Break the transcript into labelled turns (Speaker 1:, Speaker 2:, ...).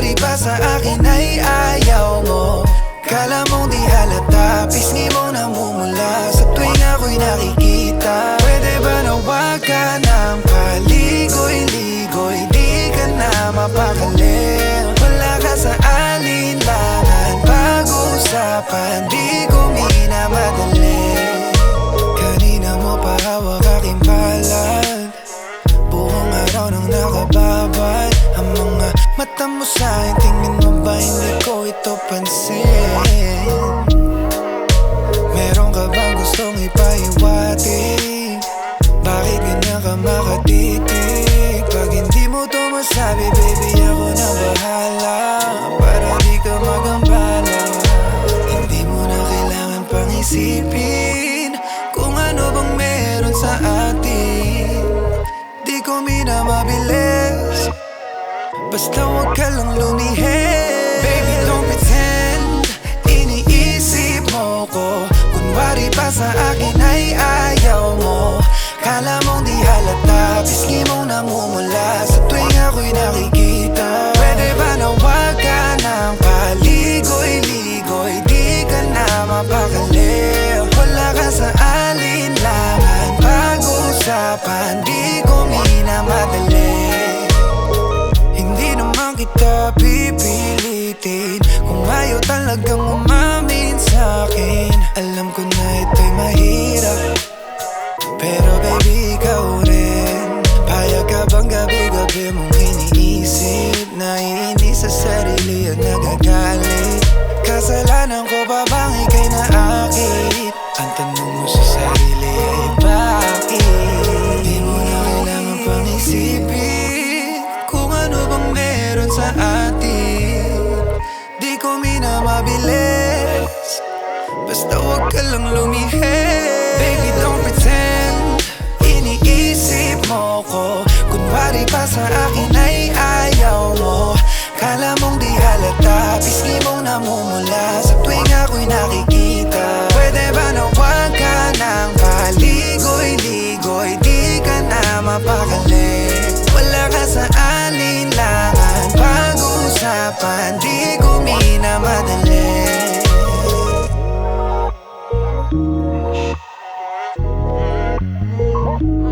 Speaker 1: Kunwari pa sa akin ay ayaw mo? Kala mong di halata Pisngi mo namumula Sa tuwing ako'y nakikita Pwede ba na wag ka ng paligoy-ligoy Di ka na mapakali Wala ka sa alinlangan Pag-usapan Di ko minamadali mata mo sa'kin Tingin mo ba hindi ko ito pansin? Meron ka bang gustong ipaiwatig? Bakit ganyan ka makatitig? Pag hindi mo to masabi Baby ako na bahala. Para di ka magambala. Hindi mo na kailangan pang isipin Kung ano bang meron sa atin. Di ko minamabilis Basta huwag ka lang lumihis Baby don't pretend. Iniisip mo ko. Kunwari pa sa akin ay ayaw mo. Kala mong di halata. Pisngi mong namumula. Sa tuwing ako'y nakikita. Pwede ba na wag ka ng paligoy-ligoy? Di ka na mapakali pipilitin Kung ayaw talagang umamin sa akin Alam ko na ito'y mahirap. Pero baby ikaw rin. Payag ka bang gabi-gabi mong iniisip? Naiinis sa sarili at nagagalit. Kasalanan ko ba bang ikay naakit Ang tanong mo sa sarili ay bakit? Di mo na kailangan pang isipin bang meron sa atin. Di ko minamabilis. Basta huwag ka lang lumihis Baby don't pretend now.